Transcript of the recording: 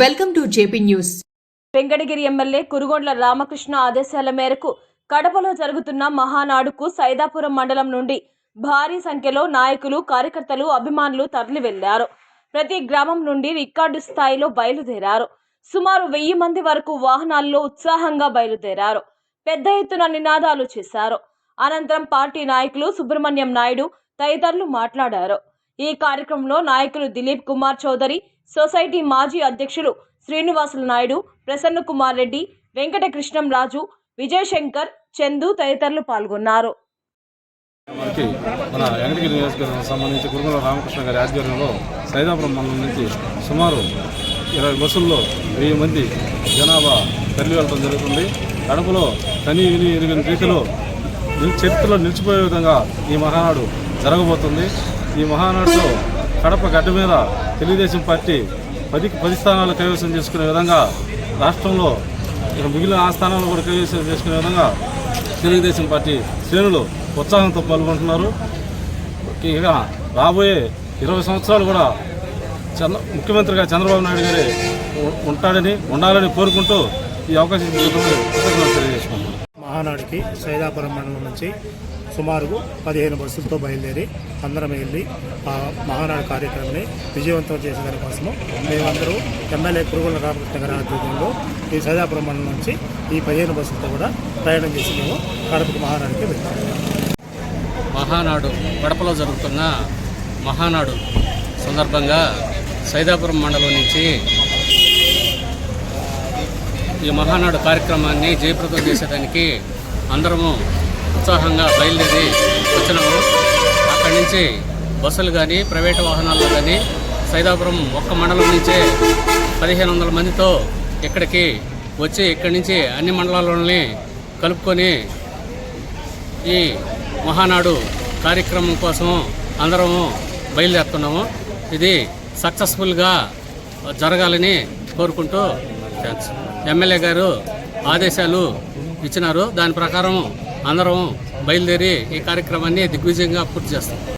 Welcome to JP news. Venkatagiri MLA Kurugondla Ramakrishna ఆదేశాల మేరకు కడపలో జరుగుతున్న మహానాడుకు సైదాపురం మండలం నుండి భారీ సంఖ్యలో నాయకులు కార్యకర్తలు అభిమానులు తరలి వెళ్ళారు ప్రతి గ్రామం నుండి రికార్డు స్థాయిలో బయలుదేరారు. సుమారు వెయ్యి మంది వరకు వాహనాల్లో ఉత్సాహంగా బయలుదేరారు. పెద్ద ఎత్తున నినాదాలు చేశారు. అనంతరం పార్టీ నాయకులు సుబ్రహ్మణ్యం నాయుడు తదితరులు మాట్లాడారు. ఈ కార్యక్రమంలో నాయకులు దిలీప్ కుమార్ చౌదరి సొసైటీ మాజీ అధ్యక్షులు శ్రీనివాసులు నాయుడు ప్రసన్న కుమార్ రెడ్డి వెంకటకృష్ణం రాజు విజయశంకర్ చందు తదితరులు పాల్గొన్నారు. మనకి మన వెంకటగిరి నియోజకవర్గం సంబంధించి కురుగుల రామకృష్ణ గారి ఆధ్వర్యంలో సైదాపురం మండలం నుంచి సుమారు ఇరవై బస్సుల్లో వెయ్యి మంది జనాభా తరలి వెళ్ళడం జరుగుతుంది. కడపలో తని విని ఎరిగిన రీతిలో చరిత్రలో నిలిచిపోయే విధంగా ఈ మహానాడు జరగబోతుంది. ఈ మహానాడులో కడప గడ్డ మీద తెలుగుదేశం పార్టీ పది పది స్థానాలు కైవసం చేసుకునే విధంగా రాష్ట్రంలో ఇక మిగిలిన ఆ స్థానాలు కూడా కైవసం చేసుకునే విధంగా తెలుగుదేశం పార్టీ శ్రేణులు ఉత్సాహంతో పాల్గొంటున్నారు. ఇక రాబోయే ఇరవై సంవత్సరాలు కూడా చంద్ర ముఖ్యమంత్రిగా చంద్రబాబు నాయుడు గారి ఉంటాడని ఉండాలని కోరుకుంటూ ఈ అవకాశం ఇచ్చినందుకు కృతజ్ఞతలు సైదాపురం మండలం నుంచి సుమారు పదిహేను బస్సులతో బయలుదేరి అందరం వెళ్ళి ఆ మహానాడు కార్యక్రమాన్ని విజయవంతం చేసే దానికోసము మేమందరూ ఎమ్మెల్యే కురుగుల రామకృష్ణ గారి ఆధ్వర్యంలో ఈ సైదాపురం మండలం నుంచి ఈ పదిహేను బస్సులతో కూడా ప్రయాణం చేసి మేము కడపకు మహానాడుకి వెళ్తాము మహానాడు కడపలో జరుగుతున్న మహానాడు సందర్భంగా సైదాపురం మండలం నుంచి ఈ మహానాడు కార్యక్రమాన్ని జయప్రదం చేసేదానికి అందరము ఉత్సాహంగా బయలుదేరి వచ్చినాము. అక్కడి నుంచి బస్సులు కానీ ప్రైవేటు వాహనాల్లో కానీ సైదాపురం ఒక్క మండలం నుంచే పదిహేను వందల మందితో ఇక్కడికి వచ్చి ఇక్కడి నుంచి అన్ని మండలాలని కలుపుకొని ఈ మహానాడు కార్యక్రమం కోసం అందరము బయలుదేరుతున్నాము. ఇది సక్సెస్ఫుల్గా జరగాలని కోరుకుంటూ ఎమ్మెల్యే గారు ఆదేశాలు ఇచ్చినారు. దాని ప్రకారం అందరం బయలుదేరి ఈ కార్యక్రమాన్ని దిగ్విజయంగా పూర్తి చేస్తాం.